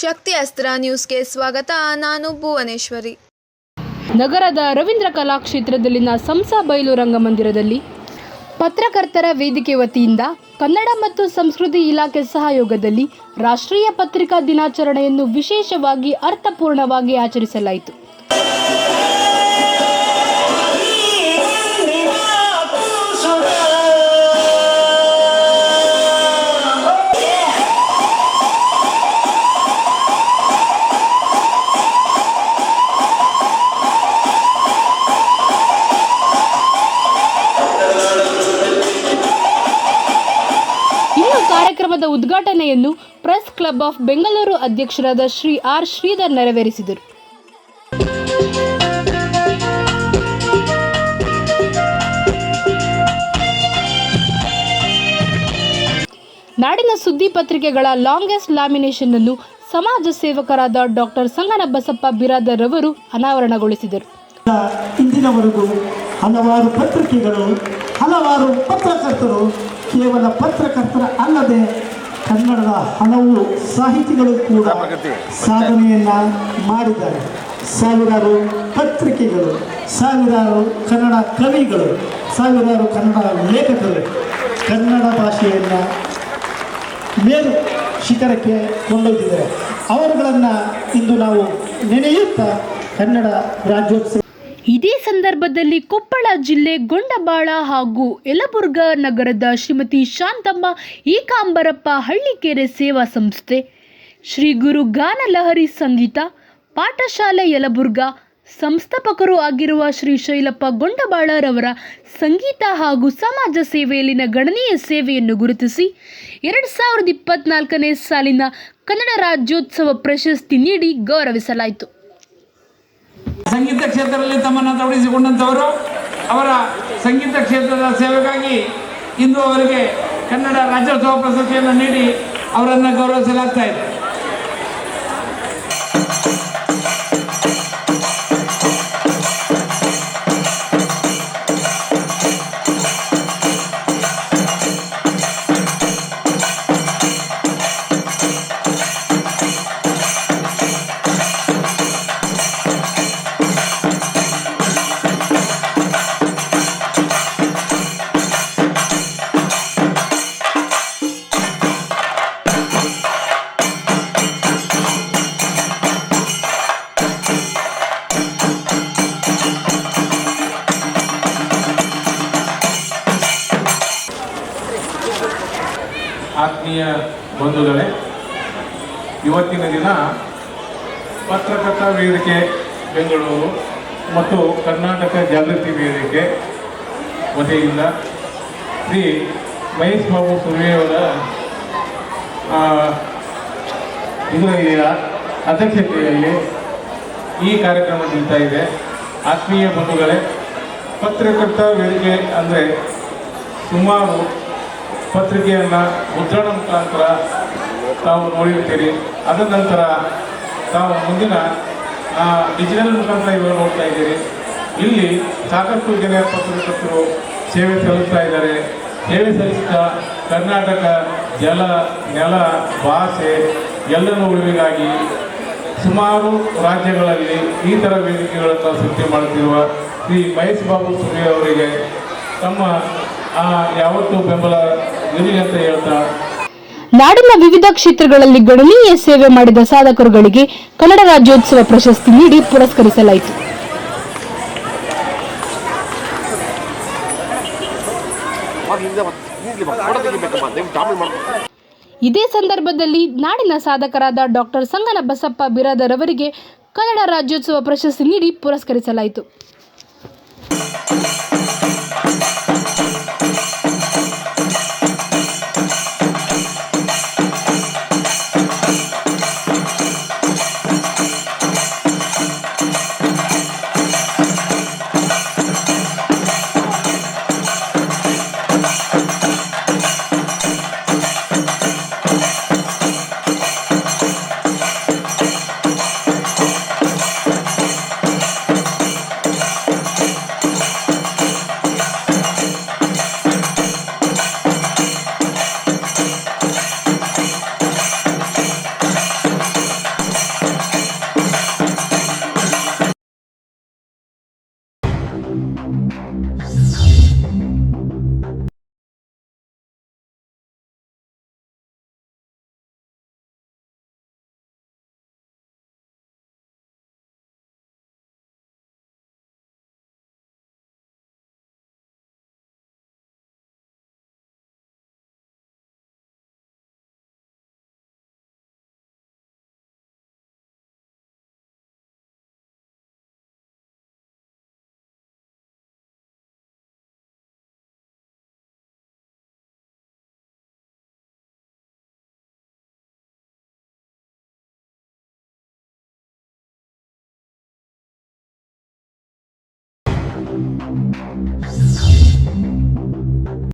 ಶಕ್ತಿ ಅಸ್ತ್ರ ನ್ಯೂಸ್ಗೆ ಸ್ವಾಗತ. ನಾನು ಭುವನೇಶ್ವರಿ. ನಗರದ ರವೀಂದ್ರ ಕಲಾಕ್ಷೇತ್ರದಲ್ಲಿನ ಸಂಸಾ ಬಯಲು ರಂಗಮಂದಿರದಲ್ಲಿ ಪತ್ರಕರ್ತರ ವೇದಿಕೆ ವತಿಯಿಂದ ಕನ್ನಡ ಮತ್ತು ಸಂಸ್ಕೃತಿ ಇಲಾಖೆ ಸಹಯೋಗದಲ್ಲಿ ರಾಷ್ಟ್ರೀಯ ಪತ್ರಿಕಾ ದಿನಾಚರಣೆಯನ್ನು ವಿಶೇಷವಾಗಿ ಅರ್ಥಪೂರ್ಣವಾಗಿ ಆಚರಿಸಲಾಯಿತು. ಕಾರ್ಯಕ್ರಮದ ಉದ್ಘಾಟನೆಯನ್ನು ಪ್ರೆಸ್ ಕ್ಲಬ್ ಆಫ್ ಬೆಂಗಳೂರು ಅಧ್ಯಕ್ಷರಾದ ಶ್ರೀ ಆರ್ ಶ್ರೀಧರ್ ನೆರವೇರಿಸಿದರು. ನಾಡಿನ ಸುದ್ದಿ ಪತ್ರಿಕೆಗಳ ಲಾಂಗೆಸ್ಟ್ ಲ್ಯಾಮಿನೇಷನ್ ಅನ್ನು ಸಮಾಜ ಸೇವಕರಾದ ಡಾಕ್ಟರ್ ಸಂಗನ ಬಸಪ್ಪ ಬಿರಾದರ್ ಅವರು ಅನಾವರಣಗೊಳಿಸಿದರು. ಇಂದಿನವರೆಗೂ ಹಲವಾರು ಪತ್ರಿಕೆಗಳು, ಹಲವಾರು ಪತ್ರಕರ್ತರು ಕೇವಲ ಪತ್ರಕರ್ತರ ಅಲ್ಲದೆ ಕನ್ನಡದ ಹಲವು ಸಾಹಿತಿಗಳು ಕೂಡ ಸಾಧನೆಯನ್ನ ಮಾಡಿದ್ದಾರೆ. ಸಾವಿರಾರು ಪತ್ರಿಕೆಗಳು ಸಾವಿರಾರು ಕನ್ನಡ ಕವಿಗಳು ಸಾವಿರಾರು ಕನ್ನಡ ಲೇಖಕರು ಕನ್ನಡ ಭಾಷೆಯನ್ನು ಮೇಲು ಶಿಖರಕ್ಕೆ ಕೊಂಡೊಯ್ದಿದ್ದಾರೆ. ಅವರುಗಳನ್ನು ಇಂದು ನಾವು ನೆನೆಯುತ್ತಾ ಕನ್ನಡ ರಾಜ್ಯೋತ್ಸವ ಇದೇ ಸಂದರ್ಭದಲ್ಲಿ ಕೊಪ್ಪಳ ಜಿಲ್ಲೆ ಗೊಂಡಬಾಳ ಹಾಗೂ ಯಲಬುರ್ಗ ನಗರದ ಶ್ರೀಮತಿ ಶಾಂತಮ್ಮ ಏಕಾಂಬರಪ್ಪ ಹಳ್ಳಿಕೆರೆ ಸೇವಾ ಸಂಸ್ಥೆ. ಶ್ರೀ ಗುರು ಗಾನಲಹರಿ ಸಂಗೀತ, ಪಾಠಶಾಲೆ ಯಲಬುರ್ಗ, ಸಂಸ್ಥಾಪಕರು ಆಗಿರುವ ಶ್ರೀ ಶೈಲಪ್ಪ ಗೊಂಡಬಾಳರವರ ಸಂಗೀತ ಹಾಗೂ ಸಮಾಜ ಸೇವೆಯಲ್ಲಿನ ಗಣನೀಯ ಸೇವೆಯನ್ನು ಗುರುತಿಸಿ ಎರಡು ಸಾವಿರದ ಇಪ್ಪತ್ನಾಲ್ಕನೇ ಸಾಲಿನ ಕನ್ನಡ ರಾಜ್ಯೋತ್ಸವ ಪ್ರಶಸ್ತಿ ನೀಡಿ ಗೌರವಿಸಲಾಯಿತು. ಸಂಗೀತ ಕ್ಷೇತ್ರದಲ್ಲಿ ತಮ್ಮನ್ನು ತೊಡಗಿಸಿಕೊಂಡಂಥವರು ಅವರ ಸಂಗೀತ ಕ್ಷೇತ್ರದ ಸೇವೆಗಾಗಿ ಇಂದು ಅವರಿಗೆ ಕನ್ನಡ ರಾಜ್ಯೋತ್ಸವ ಪ್ರಶಸ್ತಿಯನ್ನು ನೀಡಿ ಅವರನ್ನು ಗೌರವಿಸಲಾಗ್ತಾ ಇದೆ. ಆತ್ಮೀಯ ಬಂಧುಗಳೇ ಇವತ್ತಿನ ದಿನ ಪತ್ರಕರ್ತ ವೇದಿಕೆ ಬೆಂಗಳೂರು ಮತ್ತು ಕರ್ನಾಟಕ ಜಾಗೃತಿ ವೇದಿಕೆ ವತಿಯಿಂದ ಶ್ರೀ ಮಹೇಶ್ ಬಾಬು ಸುರ್ವೆಯವರ ಆ, ಇದರ ಅಧ್ಯಕ್ಷತೆಯಲ್ಲಿ ಈ ಕಾರ್ಯಕ್ರಮ ನಡೀತಾ ಇದೆ. ಆತ್ಮೀಯ ಬಂಧುಗಳೇ ಪತ್ರಕರ್ತ ವೇದಿಕೆ ಅಂದರೆ ಸುಮಾರು ಪತ್ರಿಕೆಯನ್ನು ಮುದ್ರಣ ಮುಖಾಂತರ ತಾವು ನೋಡಿರ್ತೀರಿ. ಅದ ನಂತರ ತಾವು ಮುಂದಿನ ಡಿಜಿಟಲ್ ಮುಖಾಂತರ ಇವರು ನೋಡ್ತಾ ಇದ್ದೀರಿ. ಇಲ್ಲಿ ಸಾಕಷ್ಟು ಜನ ಪತ್ರಕರ್ತರು ಸೇವೆ ಸಲ್ಲಿಸ್ತಾ ಇದ್ದಾರೆ. ಸೇವೆ ಸಲ್ಲಿಸಿದ ಕರ್ನಾಟಕ ಜಲ, ನೆಲ, ಭಾಷೆ ಎಲ್ಲರ ಉಳಿವಿಗಾಗಿ ಸುಮಾರು ರಾಜ್ಯಗಳಲ್ಲಿ ಈ ಥರ ವೇದಿಕೆಗಳನ್ನು ಸೃಷ್ಟಿ ಮಾಡುತ್ತಿರುವ ಶ್ರೀ ಮಹೇಶ್ ಬಾಬು ಸುರ್ವೆ ಅವರಿಗೆ ತಮ್ಮ ಯಾವತ್ತೂ ಬೆಂಬಲ ನಾಡಿನ ವಿವಿಧ ಕ್ಷೇತ್ರಗಳಲ್ಲಿ ಗಣನೀಯ ಸೇವೆ ಮಾಡಿದ ಸಾಧಕರುಗಳಿಗೆ ಕನ್ನಡ ರಾಜ್ಯೋತ್ಸವ ಪ್ರಶಸ್ತಿ ನೀಡಿ ಪುರಸ್ಕರಿಸಲಾಯಿತು. ಇದೇ ಸಂದರ್ಭದಲ್ಲಿ ನಾಡಿನ ಸಾಧಕರಾದ ಡಾಕ್ಟರ್ ಸಂಗನ ಬಸಪ್ಪ ಬಿರಾದರ್ ಅವರಿಗೆ ಕನ್ನಡ ರಾಜ್ಯೋತ್ಸವ ಪ್ರಶಸ್ತಿ ನೀಡಿ ಪುರಸ್ಕರಿಸಲಾಯಿತು.